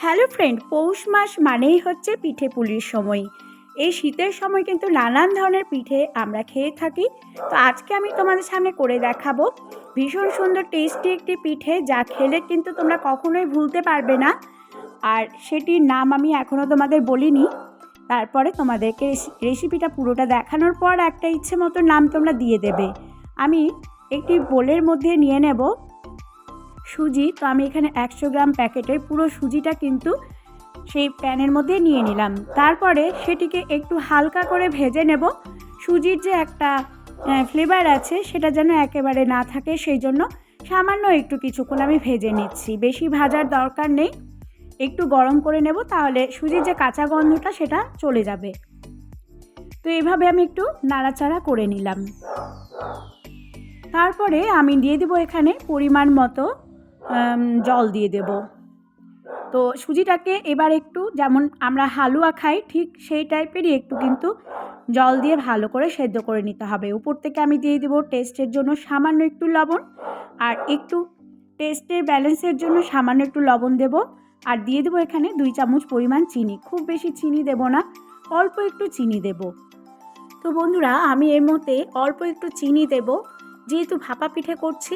Hello friend, পৌষ মাস মানেই হচ্ছে পিঠে পুলির সময়। এই শীতের সময় কিন্তু নানান ধরনের পিঠে আমরা খেয়ে থাকি। তো আজকে আমি তোমাদের সামনে করে দেখাবো ভীষণ সুন্দর টেস্টি একটি পিঠে যা খেলে কিন্তু তোমরা কখনোই ভুলতে পারবে না। আর সেটির নাম আমি এখনও তোমাদের বলিনি। তারপরে তোমাদেরকে রেসিপিটা পুরোটা দেখানোর পর একটা ইচ্ছে মতো নাম তোমরা দিয়ে দেবে। আমি একটি বোলের মধ্যে নিয়ে নেব। সুজি। তো আমি এখানে একশো গ্রাম প্যাকেটের পুরো সুজিটা কিন্তু সেই প্যানের মধ্যে নিয়ে নিলাম। তারপরে সেটিকে একটু হালকা করে ভেজে নেব। সুজির যে একটা ফ্লেভার আছে, সেটা যেন একেবারে না থাকে, সেই জন্য সামান্য একটু কিছুক্ষণ আমি ভেজে নিচ্ছি। বেশি ভাজার দরকার নেই। একটু গরম করে নেব, তাহলে সুজির যে কাঁচা গন্ধটা, সেটা চলে যাবে। তো এইভাবে আমি একটু নাড়াচাড়া করে নিলাম। তারপরে আমি দিয়ে দেবো এখানে পরিমাণ মতো জল দিয়ে দেব। তো সুজিটাকে এবার একটু যেমন আমরা হালুয়া খাই, ঠিক সেই টাইপেরই একটু কিন্তু জল দিয়ে ভালো করে সেদ্ধ করে নিতে হবে। উপর থেকে আমি দিয়ে দেবো টেস্টের জন্য সামান্য একটু লবণ আর একটু টেস্টের ব্যালেন্সের জন্য সামান্য একটু লবণ দেব আর দিয়ে দেবো এখানে দুই চামচ পরিমাণ চিনি। খুব বেশি চিনি দেব না, অল্প একটু চিনি দেব। তো বন্ধুরা, আমি এর মধ্যে অল্প একটু চিনি দেব। যেহেতু ভাপা পিঠে করছি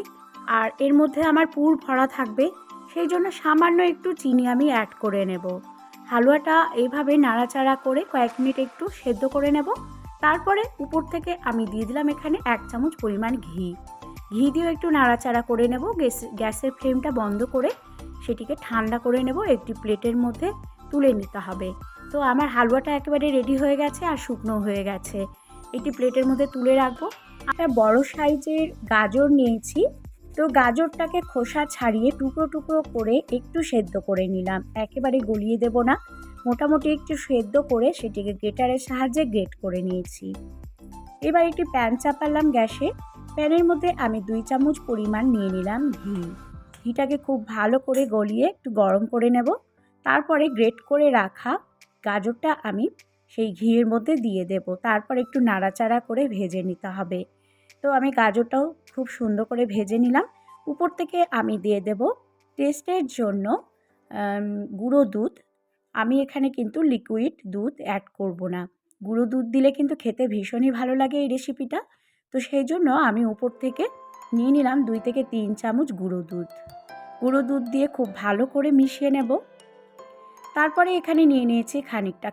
আর এর মধ্যে আমার পুর ভরা থাকবে, সেই জন্য সামান্য একটু চিনি আমি অ্যাড করে নেব। হালুয়াটা এইভাবে নাড়াচাড়া করে কয়েক মিনিট একটু সেদ্ধ করে নেব। তারপরে উপর থেকে আমি দিয়ে দিলাম এখানে এক চামচ পরিমাণ ঘি। ঘি দিয়েও একটু নাড়াচাড়া করে নেব, গ্যাস, গ্যাসের ফ্লেমটা বন্ধ করে সেটিকে ঠান্ডা করে নেব, একটি প্লেটের মধ্যে তুলে নিতে হবে। তো আমার হালুয়াটা একেবারে রেডি হয়ে গেছে আর শুকনো হয়ে গেছে। একটি প্লেটের মধ্যে তুলে রাখব। একটা বড় সাইজের গাজর নিয়েছি। তো গাজরটাকে খোসা ছাড়িয়ে টুকরো টুকরো করে একটু সেদ্ধ করে নিলাম। একেবারে গলিয়ে দেব না। মোটামুটি একটু সেদ্ধ করে সেটিকে গ্রেটারের সাহায্যে গ্রেট করে নিয়েছি। এবার একটি প্যান চাপালাম গ্যাসে। প্যানের মধ্যে আমি দুই চামচ পরিমাণ নিয়ে নিলাম ঘি। ঘিটাকে খুব ভালো করে গলিয়ে একটু গরম করে নেব। তারপরে গ্রেট করে রাখা গাজরটা আমি সেই ঘিয়ের মধ্যে দিয়ে দেব। তারপর একটু নাড়াচাড়া করে ভেজে নিতে হবে। তো আমি গাজরটাও খুব সুন্দর করে ভেজে নিলাম। উপর থেকে আমি দিয়ে দেব টেস্টের জন্য গুঁড়ো দুধ। আমি এখানে কিন্তু লিকুইড দুধ অ্যাড করব না। গুঁড়ো দুধ দিলে কিন্তু খেতে ভীষণই ভালো লাগে এই রেসিপিটা তো সেই জন্য আমি উপর থেকে নিয়ে নিলাম দুই থেকে তিন চামচ গুঁড়ো দুধ। গুঁড়ো দুধ দিয়ে খুব ভালো করে মিশিয়ে নেব। তারপরে এখানে নিয়ে নিয়েছি খানিকটা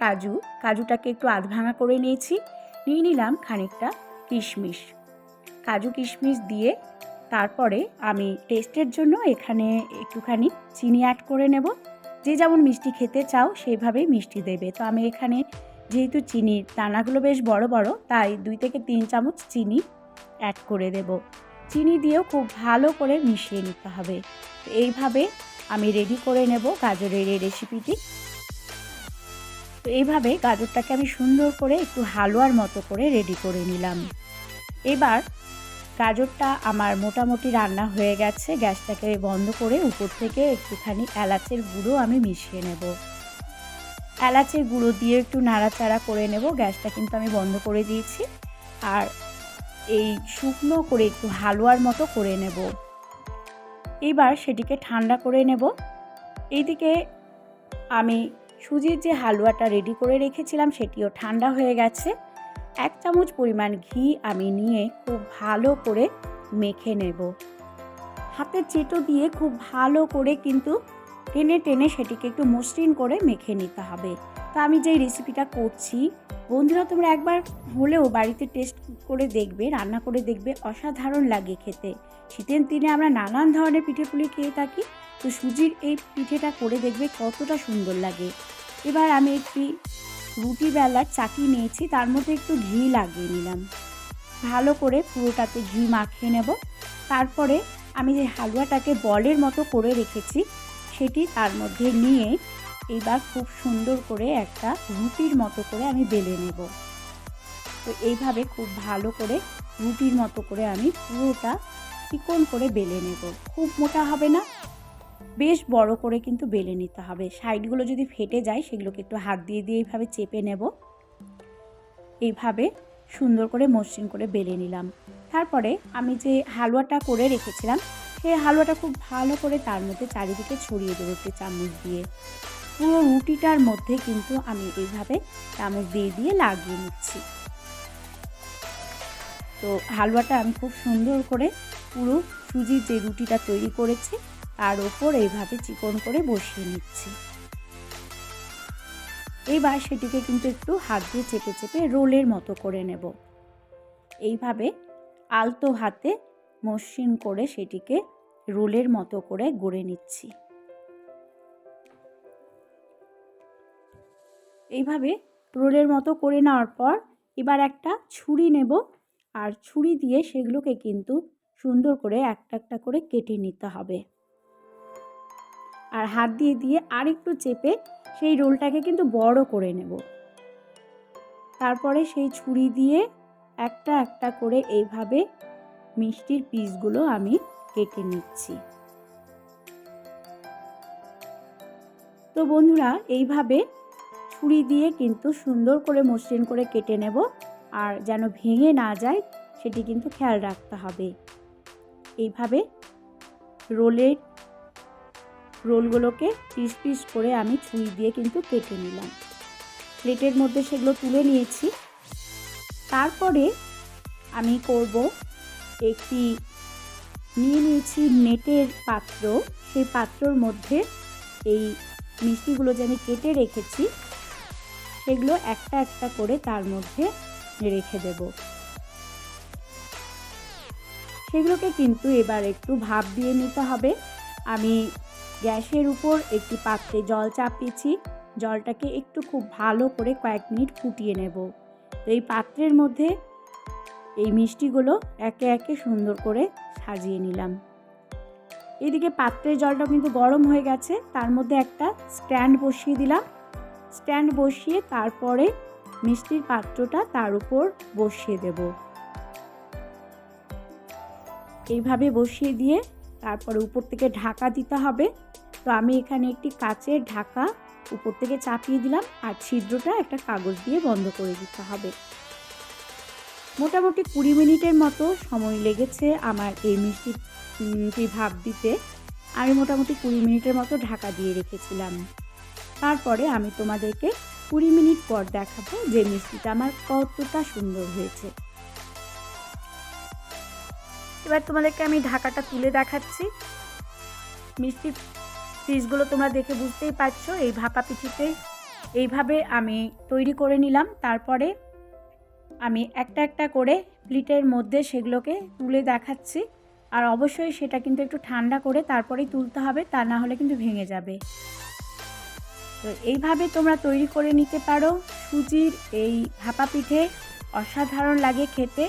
কাজু। কাজুটাকে একটু আধ ভাঙা করে নিয়েছি। নিয়ে নিলাম খানিকটা কিশমিশ। কাজু কিশমিশ দিয়ে তারপরে আমি টেস্টের জন্য এখানে একটুখানি চিনি অ্যাড করে নেব। যে যেমন মিষ্টি খেতে চাও সেইভাবেই মিষ্টি দেবে। তো আমি এখানে যেহেতু চিনির দানাগুলো বেশ বড় বড়, তাই দুই থেকে তিন চামচ চিনি অ্যাড করে দেব। চিনি দিয়েও খুব ভালো করে মিশিয়ে নিতে হবে। তো এইভাবে আমি রেডি করে নেব গাজরের এই রেসিপিটি তো এইভাবে গাজরটাকে আমি সুন্দর করে একটু হালুয়ার মতো করে রেডি করে নিলাম। এবার গাজরটা আমার মোটামুটি রান্না হয়ে গেছে। গ্যাসটাকে বন্ধ করে উপর থেকে একটুখানি এলাচের গুঁড়ো আমি মিশিয়ে নেব। এলাচের গুঁড়ো দিয়ে একটু নাড়াচাড়া করে নেব। গ্যাসটা কিন্তু আমি বন্ধ করে দিয়েছি। আর এই শুকনো করে একটু হালুয়ার মতো করে নেব। এবার সেটিকে ঠান্ডা করে নেব। এইদিকে আমি সুজির যে হালুয়াটা রেডি করে রেখেছিলাম, সেটিও ঠান্ডা হয়ে গেছে। এক চামচ পরিমাণ ঘি আমি নিয়ে খুব ভালো করে মেখে নেব। হাতের চেটো দিয়ে খুব ভালো করে কিন্তু টেনে টেনে সেটিকে একটু মসৃণ করে মেখে নিতে হবে। তো আমি যেই রেসিপিটা করছি, বন্ধুরা তোমরা একবার হলেও বাড়িতে টেস্ট করে দেখবে, রান্না করে দেখবে, অসাধারণ লাগে খেতে। শীতের দিনে আমরা নানান ধরনের পিঠে পুলি খেয়ে থাকি, তো সুজির এই পিঠেটা করে দেখবে কতটা সুন্দর লাগে। এবার আমি একটি রুটি বেলার চাকি নিয়েছি, তার মধ্যে একটু ঘি লাগিয়ে নিলাম। ভালো করে পুরোটাতে ঘি মাখিয়ে নেব। তারপরে আমি যে হালুয়াটাকে বলের মতো করে রেখেছি, সেটি তার মধ্যে নিয়ে এবার খুব সুন্দর করে একটা রুটির মতো করে আমি বেলে নেব। তো এইভাবে খুব ভালো করে রুটির মতো করে আমি পুরোটা চিকন করে বেলে নেব। খুব মোটা হবে না বেশ বড় করে কিন্তু বেলে নিতে হবে। সাইডগুলো যদি ফেটে যায়, সেগুলোকে একটু হাত দিয়ে দিয়ে এইভাবে চেপে নেব। এইভাবে সুন্দর করে মসৃণ করে বেলে নিলাম। তারপরে আমি যে হালুয়াটা করে রেখেছিলাম, সেই হালুয়াটা খুব ভালো করে তার মধ্যে চারিদিকে ছড়িয়ে দেবো একটু চামচ দিয়ে। পুরো রুটিটার মধ্যে কিন্তু আমি এইভাবে চামচ দিয়ে দিয়ে লাগিয়ে নিচ্ছি। তো হালুয়াটা আমি খুব সুন্দর করে পুরো সুজির যে রুটিটা তৈরি করেছি তার ওপর এইভাবে চিকন করে বসিয়ে নিচ্ছি। এবার সেটিকে কিন্তু একটু হাত দিয়ে চেপে চেপে রোলের মতো করে নেব। এইভাবে আলতো হাতে মসৃণ করে সেটিকে রোলের মতো করে গড়ে নিচ্ছি। এইভাবে রোলের মতো করে নেওয়ার পর এবার একটা ছুরি নেব আর ছুরি দিয়ে সেগুলোকে কিন্তু সুন্দর করে একটা একটা করে কেটে নিতে হবে। আর হাত দিয়ে দিয়ে আরেকটু চেপে সেই রোলটাকে কিন্তু বড় করে নেব। তারপরে সেই ছুরি দিয়ে একটা একটা করে এইভাবে মিষ্টির পিসগুলো আমি কেটে নিচ্ছি। তো বন্ধুরা, এইভাবে ছুরি দিয়ে কিন্তু সুন্দর করে মসৃণ করে কেটে নেব আর যেন ভেঙে না যায় সেটি কিন্তু খেয়াল রাখতে হবে। এইভাবে রোলের রোলগুলোকে পিস পিস করে আমি ছুরি দিয়ে কিন্তু কেটে নিলাম। প্লেটের মধ্যে সেগুলো তুলে নিয়েছি। তারপরে আমি করব একটি নিয়ে নিয়েছি নেটের পাত্র। সেই পাত্রর মধ্যে এই মিষ্টিগুলো যে আমি কেটে রেখেছি, সেগুলো একটা একটা করে তার মধ্যে রেখে দেব। সেগুলোকে কিন্তু এবার একটু ভাপ দিয়ে নিতে হবে। আমি গ্যাসের উপর একটি পাত্রে জল চাপিয়েছি। জলটাকে একটু খুব ভালো করে কয়েক মিনিট ফুটিয়ে নেব। তো এই পাত্রের মধ্যে এই মিষ্টিগুলো একে একে সুন্দর করে সাজিয়ে নিলাম। এদিকে পাত্রের জলটা কিন্তু গরম হয়ে গেছে। তার মধ্যে একটা স্ট্যান্ড বসিয়ে দিলাম। স্ট্যান্ড বসিয়ে তারপরে মিষ্টির পাত্রটা তার উপর বসিয়ে দেব। এইভাবে বসিয়ে দিয়ে তারপরে উপর থেকে ঢাকা দিতে হবে। তো আমি এখানে একটি কাচের ঢাকা উপর থেকে চাপিয়ে দিলাম আর ছিদ্রটা একটা কাগজ দিয়ে বন্ধ করে দিতে হবে। মোটামুটি কুড়ি মিনিটের মতো সময় লেগেছে আমার এই মিষ্টি ভাব দিতে। আমি মোটামুটি কুড়ি মিনিটের মতো ঢাকা দিয়ে রেখেছিলাম। তারপরে আমি তোমাদেরকে কুড়ি মিনিট পর দেখাবো যে মিষ্টিটা আমার কতটা সুন্দর হয়েছে। এবার তোমাদেরকে আমি ঢাকাটা তুলে দেখাচ্ছি। মিষ্টি পিসগুলো তোমরা দেখে বুঝতেই পারছ, এই ভাপা পিঠিতে। এইভাবে আমি তৈরি করে নিলাম, তারপরে আমি একটা একটা করে প্লেটের মধ্যে সেগুলোকে তুলে দেখাচ্ছি। আর অবশ্যই সেটা কিন্তু একটু ঠান্ডা করে তারপরেই তুলতে হবে, তা না হলে কিন্তু ভেঙে যাবে। তো এইভাবে তোমরা তৈরি করে নিতে পারো। সুজির এই ভাপা পিঠে অসাধারণ লাগে খেতে।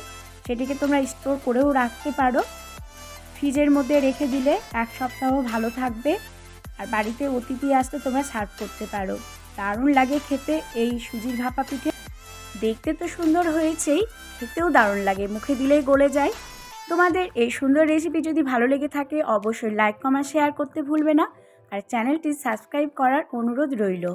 সেটিকে তোমরা স্টোর করেও রাখতে পারো। ফ্রিজের মধ্যে রেখে দিলে এক সপ্তাহ ভালো থাকবে আর বাড়িতে অতিথি আসতে তোমরা সার্ভ করতে পারো। দারুণ লাগে খেতে এই সুজির ভাপা পিঠে। দেখতে তো সুন্দর হয়েছেই, খেতেও দারুণ লাগে, মুখে দিলেই গলে যায়। তোমাদের এই সুন্দর রেসিপি যদি ভালো লেগে থাকে, অবশ্যই লাইক কমেন্ট শেয়ার করতে ভুলবে না। আর চ্যানেলটি সাবস্ক্রাইব করার অনুরোধ রইল।